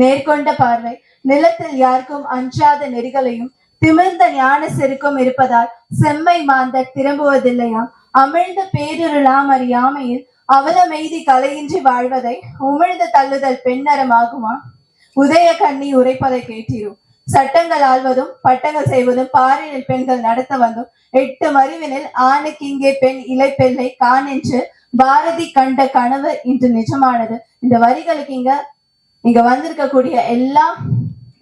நேர்கொண்ட பார்வை நிலத்தில் யாருக்கும் அஞ்சாத நெறிகளையும் திமிர்ந்த ஞான செருக்கும் இருப்பதால் செம்மை மாந்தர் திரும்புவதில்லையாம். அமிழ்ந்த பேரிருளாம் அறியாமையில் அவலமெய்தி கலையின்றி வாழ்வதை உமிழ்ந்து தள்ளுதல் பெண்ணரமாகுமா? உதய கண்ணி உரைப்பதை கேட்டீரும். சட்டங்கள் ஆழ்வதும் பட்டங்கள் செய்வதும் பாறையில் பெண்கள் நடத்த வந்தும் எட்டு மறிவினில் ஆணுக்கு இங்கே பெண் இளைப்பெல்லை கான் என்று பாரதி கண்ட கனவு இன்று நிஜமானது. இந்த வரிகளுக்கு இங்க இங்க வந்திருக்கக்கூடிய எல்லா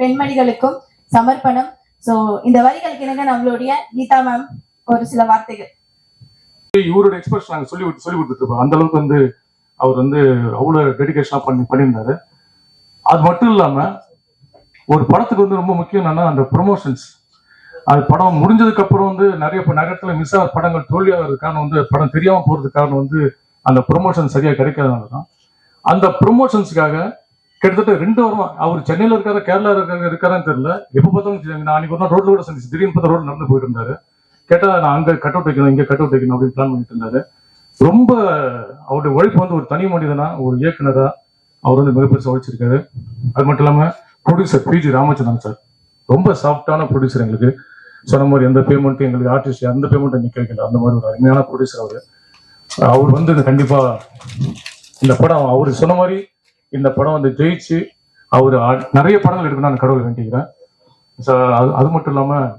பெண்மணிகளுக்கும் சமர்ப்பணம். சோ இந்த வரிகளுக்கு இணங்க நம்மளுடைய கீதா மேம் ஒரு சில வார்த்தைகள். இவரோட எக்ஸ்பிரஸ் நாங்க சொல்லி சொல்லி கொடுத்துட்டு அந்த அளவுக்கு வந்து அவர் வந்து அவ்வளவு டெடிக்கேஷனா பண்ணி பண்ணியிருந்தாரு. அது மட்டும் இல்லாம ஒரு படத்துக்கு வந்து ரொம்ப முக்கியம் என்னன்னா அந்த ப்ரொமோஷன்ஸ் அது படம் முடிஞ்சதுக்கு அப்புறம் வந்து நிறைய நகரத்துல மிஸ் ஆகிற படங்கள் தோல்வியாகிறது காரணம் வந்து படம் தெரியாம போறதுக்கு காரணம் வந்து அந்த ப்ரொமோஷன் சரியா கிடைக்காதனால தான் அந்த ப்ரொமோஷன்ஸுக்காக கிட்டத்தட்ட ரெண்டு வாரமா அவர் சென்னையில இருக்காரு கேரளா இருக்காரு இருக்காரான்னு தெரியல. எப்ப பார்த்தாலும் நான் அன்னைக்கு ஒரு நாள் ரோட்ல கூட சந்திச்சு திடீர்னு பார்த்தா ரோட்ல நடந்து போயிட்டு இருந்தாரு கேட்டா நான் அங்க கட் அவுட் வைக்கணும் இங்க கட் அவுட் வைக்கணும் அப்படின்னு பிளான் பண்ணிட்டு இருந்தாரு. ரொம்ப அவருடைய உழைப்பு வந்து ஒரு தனி மனிதனா ஒரு இயக்குனரா அவர் வந்து மிகப்பெரிய உழைச்சிருக்காரு. அது மட்டும் இல்லாம ப்ரொடியூசர் பிஜி ராமச்சந்திரன் சார் ரொம்ப சாஃப்டான ப்ரொடியூசர் எங்களுக்கு. சொன்ன மாதிரி எந்த பேமெண்ட்டும் எங்களுக்கு ஆர்டிஸ்ட் எந்த பேமெண்ட்டும் நிக்க வைக்கல அந்த மாதிரி ஒரு அருமையான ப்ரொடியூசர் அவர். அவர் வந்து கண்டிப்பாக கண்டிப்பா இந்த படம் அவர் சொன்ன மாதிரி இந்த படம் வந்து ஜெயிச்சு அவர் நிறைய படங்கள் எடுக்கணும்னு நான் கடவுளை வேண்டிக்கிறேன். சார் அது அது மட்டும் இல்லாமல்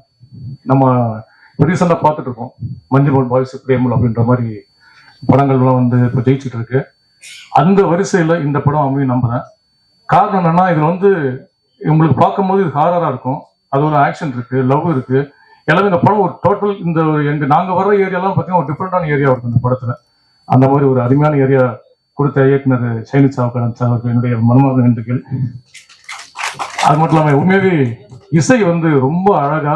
நம்ம ரீசெண்டாக பார்த்துட்டு இருக்கோம் மஞ்சள் பாய்ஸ் பிரேமல் அப்படின்ற மாதிரி படங்கள்லாம் வந்து இப்போ ஜெயிச்சுட்டு இருக்கு அந்த வரிசையில் இந்த படம் அமையும் நம்புகிறேன் காரணம் என்னன்னா இதில் வந்து உங்களுக்கு பார்க்கும்போது இது ஹாரராக இருக்கும். அது ஒரு ஆக்ஷன் இருக்கு லவ் இருக்கு. எல்லாமே இந்த படம் ஒரு டோட்டல் இந்த எங்கள் எங்க நாங்க வர்ற ஏரியாலாம் பார்த்தீங்கன்னா ஒரு டிஃப்ரெண்டான ஏரியா இருக்கும் இந்த படத்தில். அந்த மாதிரி ஒரு அருமையான ஏரியா கொடுத்த இயக்குனர் சைனி சாவுக்கரன் சார் என்னுடைய மனமாக நன்றிகள் அது மட்டும் இல்லாம உண்மையாவே இசை வந்து ரொம்ப அழகா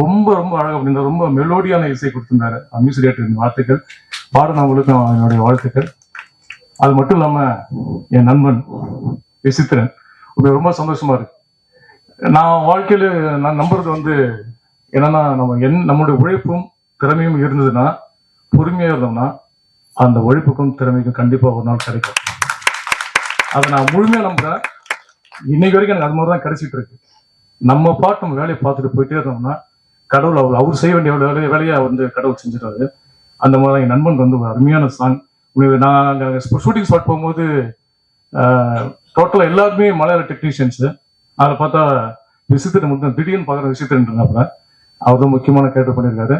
ரொம்ப ரொம்ப அழகா அப்படின்ற ரொம்ப மெலோடியான இசை கொடுத்திருந்தாரு. மியூசிக் டேரக்டரின் வாழ்த்துக்கள். பாடினவங்களுக்கும் என்னுடைய வாழ்த்துக்கள். அது மட்டும் இல்லாம என் நண்பன் விசித்திரன். ரொம்ப சந்தோஷமா இருக்கு. நான் வாழ்க்கையில நான் நம்புறது வந்து என்னன்னா நம்ம என் நம்மளுடைய உழைப்பும் திறமையும் இருந்ததுன்னா பொறுமையா இருந்தோம்னா அந்த ஒழிப்புக்கும் திறமைக்கும் கண்டிப்பாக ஒரு நாள் கிடைக்கும். அதை நான் முழுமையாக நம்புறேன். இன்னைக்கு வரைக்கும் எனக்கு அது மாதிரி தான் கிடைச்சிட்டு இருக்கு. நம்ம பாட்டு நம்ம வேலையை பார்த்துட்டு போயிட்டே இருந்தோம்னா கடவுள் அவர் அவர் செய்ய வேண்டிய வேலையை வேலையை வந்து கடவுள் செஞ்சிருவாரு அந்த மாதிரி என் நண்பன் வந்து ஒரு அருமையான சாங் நான் அங்கே ஷூட்டிங் ஸ்பாட் போகும்போது டோட்டலாக எல்லாருமே மலையாள டெக்னீஷியன்ஸு அதில் பார்த்தா விசித்திரன் மட்டும் திடீர்னு பார்க்குற விசித்திரன் இருந்தாப்புல. அவர் தான் முக்கியமான கேரக்டர் பண்ணியிருக்காரு.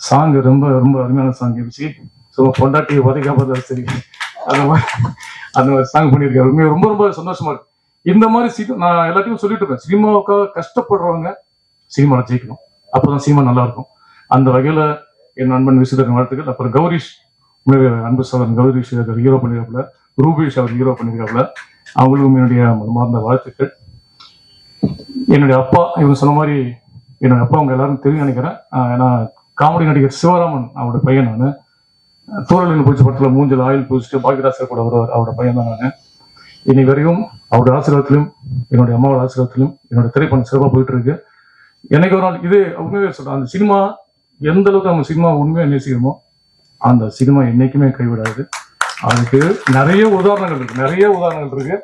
சாங் ரொம்ப ரொம்ப அருமையான சாங் இருந்துச்சு ஸோ பொண்டாட்டி உதைக்காம சரி. அந்த மாதிரி அந்த மாதிரி சாங் பண்ணியிருக்காரு. ரொம்ப ரொம்ப சந்தோஷமா இருக்கு. இந்த மாதிரி சினிமா நான் எல்லாத்தையும் சொல்லிட்டு இருக்கேன் சினிமாவுக்காக கஷ்டப்படுறவங்க சினிமாவில் ஜெயிக்கணும். அப்போதான் சினிமா நல்லா இருக்கும். அந்த வகையில் என் நண்பன் விசுதரன் வாழ்த்துக்கள். அப்புறம் கௌரிஷ் அன்பு சோதரன் கௌரிஷ் அவர் ஹீரோ பண்ணியிருக்காப்புல. ரூபேஷ் அவர் ஹீரோ பண்ணியிருக்காப்புல. அவங்களுக்கும் என்னுடைய மனமார்ந்த வாழ்த்துக்கள். என்னுடைய அப்பா இவங்க சொன்ன மாதிரி என்னுடைய அப்பா அவங்க எல்லாரும் தெரியும் நினைக்கிறேன். ஏன்னா காமெடி நடிகர் சிவராமன் அவரோட பையன் நான். தோழலின் பூச்சி படத்தில் மூஞ்சில் ஆயில் பூச்சிட்டு பாக்கியராசர் கூட வருவார். அவரோட பையன் தான் நான். இன்னைக்கு வரையும் அவருடைய ஆசீர்வாதத்திலும் என்னுடைய அம்மாவோட ஆசீர்வாதத்திலும் என்னோட திரைப்படம் சிறப்பாக போயிட்டு இருக்கு எனக்கு ஒரு நாள் இது உண்மையாக சொல்றேன். அந்த சினிமா எந்த அளவுக்கு நம்ம சினிமா உண்மையாக நேசிக்கிறோமோ அந்த சினிமா என்னைக்குமே கைவிடாது. அதுக்கு நிறைய உதாரணங்கள் இருக்கு. நிறைய உதாரணங்கள் இருக்கு.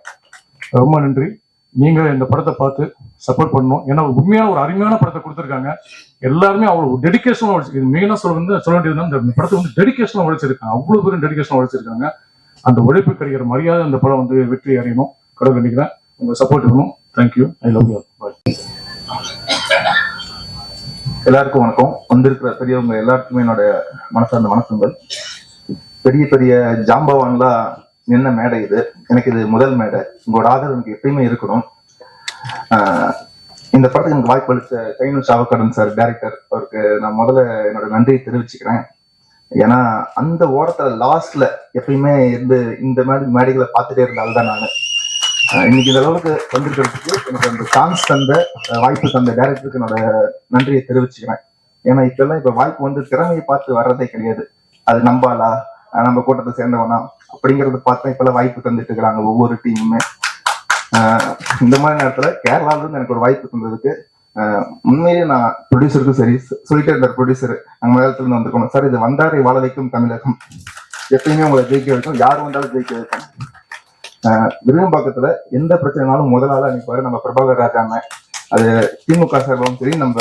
ரொம்ப நன்றி. நீங்கள் இந்த படத்தை பார்த்து சப்போர்ட் பண்ணணும். ஏன்னா உண்மையான ஒரு அருமையான படத்தை கொடுத்துருக்காங்க. எல்லாருமே அவ்வளவு டெடிகேஷனாக உழைச்சி மெயினாக சொல்ல வந்து சொல்ல வேண்டியது இந்த படத்தை வந்து டெடிகேஷனாக உழைச்சிருக்காங்க அவ்வளவு பேரும் டெடிகேஷனாக உழைச்சிருக்காங்க அந்த உழைப்பு கிடைக்கிற மரியாதை அந்த படம் வந்து வெற்றி அடையணும். கடவுள் வேண்டிக்கிறேன். உங்க சப்போர்ட் வேணும் thank you I love you bye எல்லாருக்கும் வணக்கம். வந்திருக்கிற பெரியவங்க எல்லாருக்குமே என்னோட மனசார்ந்த வணக்கங்கள். பெரிய பெரிய ஜாம்பவான்லாம் நின்ன மேடை இது. எனக்கு இது முதல் மேடை. உங்களோட ஆதரவு எனக்கு எப்பயுமே இருக்கணும். இந்த படத்துக்கு எனக்கு வாய்ப்பு அளித்த கைனு சாவக்கடன் சார் டேரக்டர் அவருக்கு நான் முதல்ல என்னோட நன்றியை தெரிவிச்சுக்கிறேன். ஏன்னா அந்த ஓரத்துல லாஸ்ட்ல எப்பயுமே இருந்து இந்த மாதிரி மேடைகளை பார்த்துட்டே இருந்தால் தான் நான். இன்னைக்கு இந்த அளவுக்கு வந்திருக்கிறதுக்கு எனக்கு அந்த சான்ஸ் தந்த வாய்ப்பு தந்த டேரக்டருக்கு என்னோட நன்றியை தெரிவிச்சுக்கிறேன். ஏன்னா இப்பெல்லாம் இப்ப வாய்ப்பு வந்து திறமையை பார்த்து வர்றதே கிடையாது. அது நம்பாலா நம்ம கூட்டத்தை சேர்ந்தவனா? அப்படிங்கறத பார்த்தா இப்பெல்லாம் வாய்ப்பு தந்துட்டு இருக்கிறாங்க ஒவ்வொரு டீமுமே. இந்த மாதிரி நேரத்துல கேரளால இருந்து எனக்கு ஒரு வாய்ப்பு தந்ததுக்கு அஹ், உண்மையிலேயே நான் ப்ரொடியூசருக்கும் சரி சொல்லிட்டே இருந்தார் ப்ரொடியூசர் நாங்க மலையாளத்துல இருந்து வந்திருக்கோம். சார் இது வந்தாரை வாழ வைக்கும் தமிழகம். எப்பயுமே உங்களை ஜெயிக்க வைக்கும். யார் வந்தாலும் ஜெயிக்க வைக்கும். விருகம்பாக்கத்துல எந்த பிரச்சனைனாலும் முதலாள அனுப்பாரு நம்ம பிரபாகர் ராஜா அது திமுக சார்பாகவும் சரி நம்ம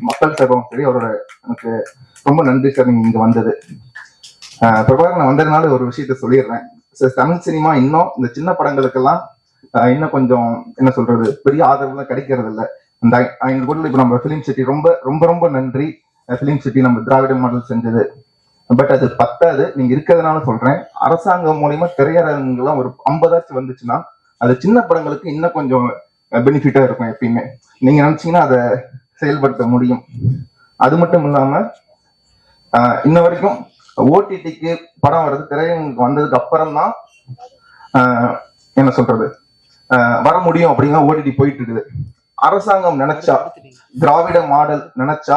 மக்கள் சார்பாகவும் சரி அவரோட எனக்கு ரொம்ப நன்றி சார் நீங்க இங்க வந்தது. பிரபாகர் நான் வந்ததுனால ஒரு விஷயத்த சொல்லிடுறேன். தமிழ் சினிமா இன்னும் இந்த சின்ன படங்களுக்கெல்லாம் இன்னும் கொஞ்சம் என்ன சொல்றது பெரிய ஆதரவுலாம் கிடைக்கிறது இல்லை இந்த எங்க கூட இப்ப நம்ம பிலிம் சிட்டி ரொம்ப ரொம்ப ரொம்ப நன்றி. பிலிம் சிட்டி நம்ம திராவிட மாடல் செஞ்சது. பட் அது பத்தாது. நீங்க இருக்கிறதுனால சொல்றேன். அரசாங்கம் மூலியமா திரையரங்குலாம் ஒரு ஐம்பதாச்சும் வந்துச்சுன்னா அது சின்ன படங்களுக்கு இன்னும் கொஞ்சம் பெனிஃபிட்டா இருக்கும் எப்பயுமே. நீங்க நினைச்சீங்கன்னா அதை செயல்படுத்த முடியும். அது மட்டும் இல்லாம ஆஹ் இன்ன வரைக்கும் ஓடிடிக்கு படம் வர்றது திரையரங்குக்கு வந்ததுக்கு அப்புறம் தான் என்ன சொல்றது? ஆஹ் வர முடியும் அப்படிங்கிற ஓடிடி போயிட்டு இருக்குது. அரசாங்கம் நினைச்சா திராவிட மாடல் நினைச்சா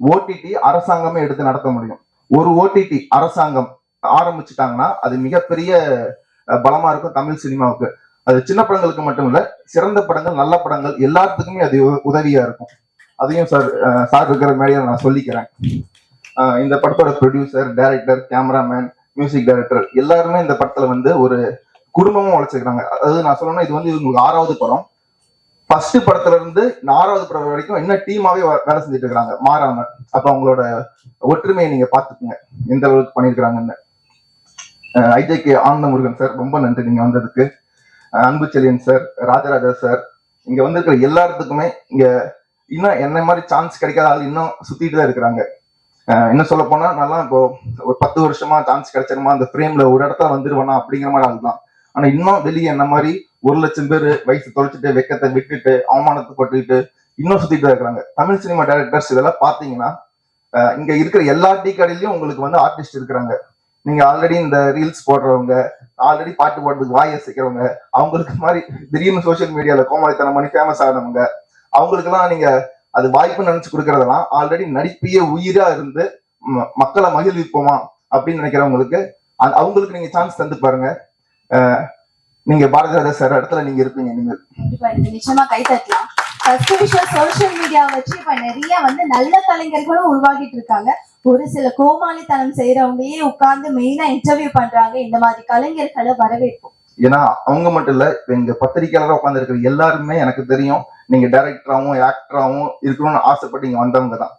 ஓடிடி அரசாங்கமே எடுத்து நடத்த முடியும். ஒரு ஓடிடி அரசாங்கம் ஆரம்பிச்சுட்டாங்கன்னா அது மிகப்பெரிய பலமா இருக்கும் தமிழ் சினிமாவுக்கு. அது சின்ன படங்களுக்கு மட்டும் இல்ல சிறந்த படங்கள் நல்ல படங்கள் எல்லாத்துக்குமே அது உதவியா இருக்கும். அதையும் சார் சார் இருக்கிற மேடையில நான் சொல்லிக்கிறேன். இந்த படத்தோட producer director cameraman music director எல்லாருமே இந்த படத்துல வந்து ஒரு குடும்பமும் உழைச்சிருக்காங்க. அதாவது நான் சொல்லணும்னா இது வந்து இவங்களுக்கு ஆறாவது படம். ஃபர்ஸ்ட் படத்துல இருந்து ஆறாவது படம் வரைக்கும் என்ன டீமாவே வேலை செஞ்சுட்டு இருக்கிறாங்க மாறாம. அப்ப அவங்களோட ஒற்றுமையை நீங்க பாத்துக்கோங்க எந்த அளவுக்கு பண்ணிருக்கிறாங்கன்னு ஐஜேகே ஆனந்த முருகன் சார் ரொம்ப நன்றி. நீங்க வந்ததுக்கு. அன்பு செலியன் சார் ராஜராஜா சார். இங்க வந்திருக்கிற எல்லாத்துக்குமே இங்க இன்னும் என்ன மாதிரி சான்ஸ் கிடைக்காத ஆள் இன்னும் சுத்திட்டு தான் இருக்கிறாங்க. என்ன சொல்ல போனா நல்லா இப்போ ஒரு பத்து வருஷமா சான்ஸ் கிடைச்சிருமா அந்த ஃப்ரேம்ல ஒரு இடத்துல வந்துருவானா அப்படிங்கிற மாதிரி ஆள் தான். ஆனா இன்னும் வெளியே என்ன மாதிரி ஒரு லட்சம் பேர் வயசு தொலைச்சிட்டு வெக்கத்தை விட்டுட்டு அவமானத்தை பட்டுக்கிட்டு இன்னும் சுத்திட்டு இருக்கிறாங்க. தமிழ் சினிமா டைரக்டர்ஸ் இதெல்லாம் பாத்தீங்கன்னா இங்க இருக்கிற எல்லா டீ கடையிலயும் உங்களுக்கு வந்து ஆர்டிஸ்ட் இருக்கிறாங்க. நீங்க ஆல்ரெடி இந்த ரீல்ஸ் போடுறவங்க ஆல்ரெடி பாட்டு போடுறதுக்கு வாய் அசைக்கிறவங்க அவங்களுக்கு மாதிரி திடீர்னு சோஷியல் மீடியால கோமாளித்தனம் பண்ணி ஃபேமஸ் ஆனவங்க அவங்களுக்கு எல்லாம் நீங்க அது வாய்ப்பு நினைச்சு கொடுக்கறதெல்லாம் ஆல்ரெடி நடிப்பையே உயிரா இருந்து மக்களை மகிழ்விப்போமா அப்படின்னு நினைக்கிறவங்களுக்கு அவங்களுக்கு நீங்க சான்ஸ் தந்து பாருங்க. நீங்க பாரதி சார் இடத்துல நீங்க இருப்பீங்க இதுக்கு நிச்சயமா கை தட்டலாம். ஃபர்ஸ்ட் விஷயம் சோஷியல் மீடியா வச்சு இப்ப நிறைய வந்து நல்ல கலைஞர்களும் உருவாகிட்டு இருக்காங்க. ஒரு சில கோமாளித்தனம் செய்யறவங்கயே உட்கார்ந்து மெயினா இன்டர்வியூ பண்றாங்க. இந்த மாதிரி கலைஞர்களை வரவேற்போம். ஏன்னா அவங்க மட்டும் இல்ல எங்க பத்திரிக்கையாளராக உட்கார்ந்து இருக்கிற எல்லாருமே எனக்கு தெரியும். நீங்க டைரக்டராகவும் ஆக்டராகவும் இருக்கணும்னு ஆசைப்பட்டு இங்க வந்தவங்க தான்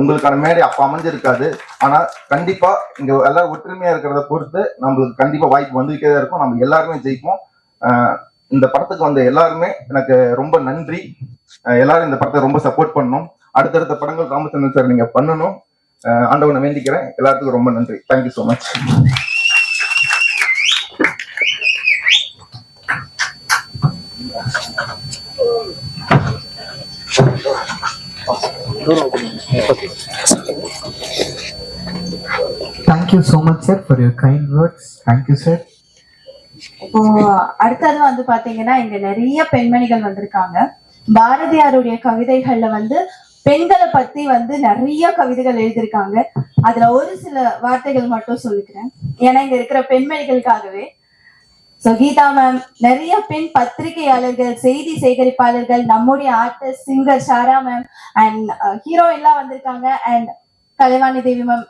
உங்களுக்கான மேடை அப்ப அமைஞ்சிருக்காது. ஆனா கண்டிப்பா இங்க எல்லாரும் ஒற்றுமையா இருக்கிறத பொறுத்து நம்மளுக்கு கண்டிப்பா வாய்ப்பு வந்துகிட்டே தான் இருக்கும். நம்ம எல்லாருமே ஜெயிப்போம். இந்த படத்துக்கு வந்த எல்லாருமே எனக்கு ரொம்ப நன்றி. எல்லாரும் இந்த படத்தை ரொம்ப சப்போர்ட் பண்ணணும். அடுத்தடுத்த படங்கள் ராமச்சந்திரன் சார் நீங்க பண்ணணும். ஆண்டவனை வேண்டிக்கிறேன். எல்லாத்துக்கும் ரொம்ப நன்றி. Thank you so much thank you so much sir for your kind words thank you sir இப்போ அடுத்தது வந்து பாத்தீங்கன்னா இங்க நிறைய பெண்மணிகள் வந்திருக்காங்க. பாரதியாருடைய கவிதைகள்ல வந்து பெண்களை பத்தி வந்து நிறைய கவிதைகள் எழுதியிருக்காங்க. அதுல ஒரு சில வார்த்தைகள் மட்டும் சொல்லிக்கிறேன். ஏன்னா இங்க இருக்கிற பெண்மணிகளுக்காகவே சோ கீதா மேம் நிறைய பெண் பத்திரிகையாளர்கள் செய்தி சேகரிப்பாளர்கள் நம்முடைய artist singer Shara ma'am and hero எல்லாம் வந்திருக்காங்க. And Kalaivani Devi ma'am